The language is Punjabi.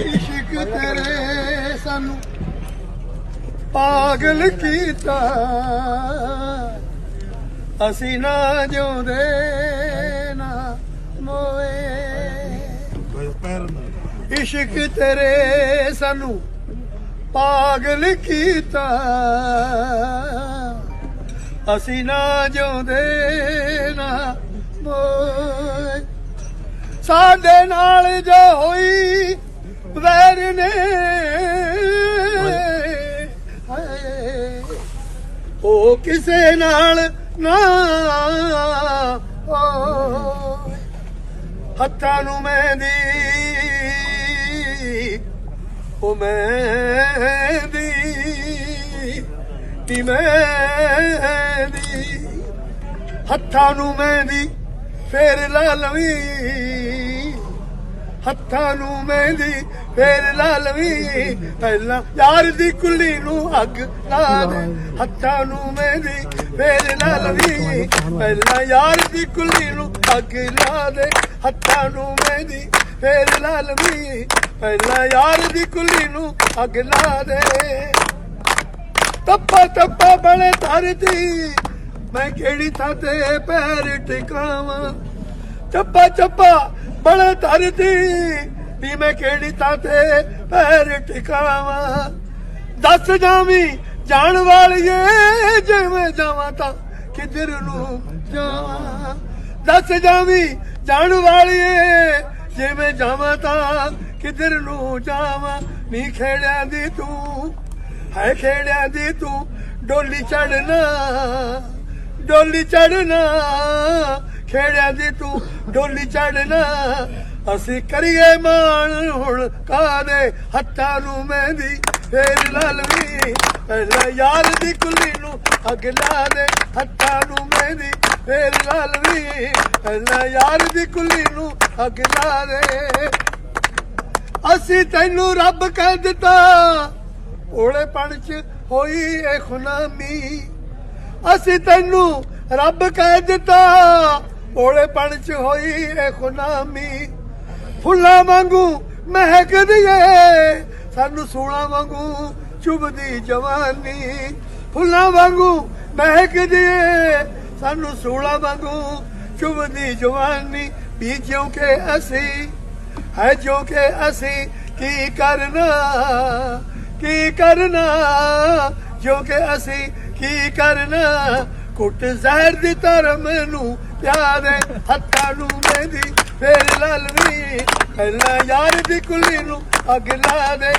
ਇਸ਼ਕ ਤੇਰੇ ਸਾਨੂੰ ਪਾਗਲ ਕੀਤਾ। ਅਸੀਂ ਨਾ ਜਿਉਂਦੇ, ਨਾ ਮੋਏ। ਇਸ਼ਕ ਤੇਰੇ ਸਾਨੂੰ ਪਾਗਲ ਕੀਤਾ। ਅਸੀਂ ਨਾ ਜਿਉਂਦੇ, ਨਾ ਮੋਏ। ਸਾਡੇ ਨਾਲ ਉਹ ਕਿਸੇ ਨਾਲ ਨਾ ਹੋਏ। ਹੱਥਾਂ ਨੂੰ ਮਹਿੰਦੀ ਉਹ ਮਹਿੰਦੀ ਨੀ ਮਹਿੰਦੀ ਹੱਥਾਂ ਨੂੰ ਮਹਿੰਦੀ ਫੇਰ ਲਾ ਲਵੀਂ ਹੱਥਾਂ ਨੂੰ ਮਹਿੰਦੀ, ਫੇਰ ਲਾ ਲਵੀ ਪਹਿਲਾਂ ਯਾਰ ਦੀ ਕੁੱਲੀ ਨੂੰ ਅੱਗ ਲਾ ਦੇ ਹੱਥਾਂ ਨੂੰ ਮਹਿੰਦੀ, ਫੇਰ ਲਾ ਲਵੀ ਪਹਿਲਾਂ ਯਾਰ ਦੀ ਕੁੱਲੀ ਨੂੰ ਅੱਗ ਲਾ ਦੇ। ਹੱਥਾਂ ਨੂੰ ਮਹਿੰਦੀ, ਫੇਰ ਲਾ ਲਵੀ ਪਹਿਲਾਂ ਯਾਰ ਦੀ ਕੁੱਲੀ ਨੂੰ ਅੱਗ ਲਾ ਦੇ। ਤੱਪਾ ਤੱਪਾ ਬਣੇ ਧਰਤੀ, ਮੈਂ ਕਿਹੜੀ ਥਾਂ ਤੇ ਪੈਰ ਟਿਕਾਵਾਂ? ਚੱਪਾ ਚੱਪਾ ਬਣੇ ਧਰਤੀ ਵੀ ਮੈਂ ਕਿਹੜੀ ਥਾਂ ਤੇ ਪੈਰ ਟਿਕਾਵਾਂ? ਦੱਸ ਜਾਵੀਂ, ਜਾਣ ਵਾਲੀਏ ਜਿਵੇਂ ਜਾਵਾਂ ਤਾਂ ਕਿੱਧਰ ਨੂੰ ਜਾਵਾਂ? ਦੱਸ ਜਾਵੀਂ, ਜਾਣ ਵਾਲੀਏ ਮੈਂ ਜਾਵਾਂ ਤਾਂ ਕਿੱਧਰ ਨੂੰ ਜਾਵਾਂ? ਨੀ ਖੇੜਿਆਂ ਦੀ ਤੂੰ, ਹੈ ਖੇੜਿਆਂ ਦੀ ਤੂੰ ਡੋਲੀ ਚੜਨਾ ਡੋਲੀ ਚੜਨਾ ਖੇੜਿਆਂ ਦੀ ਤੂੰ ਡੋਲੀ ਚੜਨਾ। ਅਸੀਂ ਕਰੀਏ ਮਾਣ ਹੁਣ ਕਾਦੇ ਹੱਥਾਂ ਨੂੰ ਮਹਿੰਦੀ? ਫੇਰ ਲਾਲਵੀ ਪਹਿਲਾਂ ਯਾਰ ਦੀ ਕੁੱਲੀ ਨੂੰ ਅੱਗ ਲਾ ਦੇ ਹੱਥਾਂ ਨੂੰ ਮਹਿੰਦੀ। ਫੇਰ ਲਾਲਵੀ ਪਹਿਲਾਂ ਯਾਰ ਦੀ ਕੁੱਲੀ ਨੂੰ ਅੱਗ ਲਾ ਦੇ। ਅਸੀਂ ਤੈਨੂੰ ਰੱਬ ਕਹਿ ਦਿੱਤਾ ਓਲੇ ਪਣ ਚ ਹੋਈ ਏ ਖੁਨਾਮੀ। ਅਸੀਂ ਤੈਨੂੰ ਰੱਬ ਕਹਿ ਦਿੱਤਾ ਓਲੇ ਚ ਹੋਈ ਏ ਖੁਨਾਮੀ। ਫੁੱਲਾਂ ਵਾਂਗੂ ਮਹਿਕਦੀ ਏ, ਸਾਨੂੰ ਸੂਲਾਂ ਵਾਂਗੂ ਚੁਬਦੀ ਜਵਾਨੀ। ਫੁੱਲਾਂ ਵਾਂਗੂ ਮਹਿਕਦੀ ਏ, ਸਾਨੂੰ ਸੂਲਾਂ ਵਾਂਗੂ ਚੁਬਦੀ ਜਵਾਨੀ। ਵੀ ਕਿ ਅਸੀਂ, ਹੈ ਜੋ ਕਿ ਅਸੀਂ ਕੀ ਕਰਨਾ ਕੀ ਕਰਨਾ? ਜੋ ਕਿ ਅਸੀਂ ਕੀ ਕਰਨਾ? ਕੁੱਟ ਜ਼ਹਿਰ ਦੀ ਧਰਮ ਨੂੰ ਪਿਆਰ ਹੈ, ਹੱਥਾਂ ਨੂੰ ਮਹਿੰਦੀ, ਫੇਰ ਲਲਵੀ, ਪਹਿਲਾਂ ਯਾਰ ਦੀ ਕੁਲੀ ਨੂੰ ਅੱਗ ਲਾ ਦੇ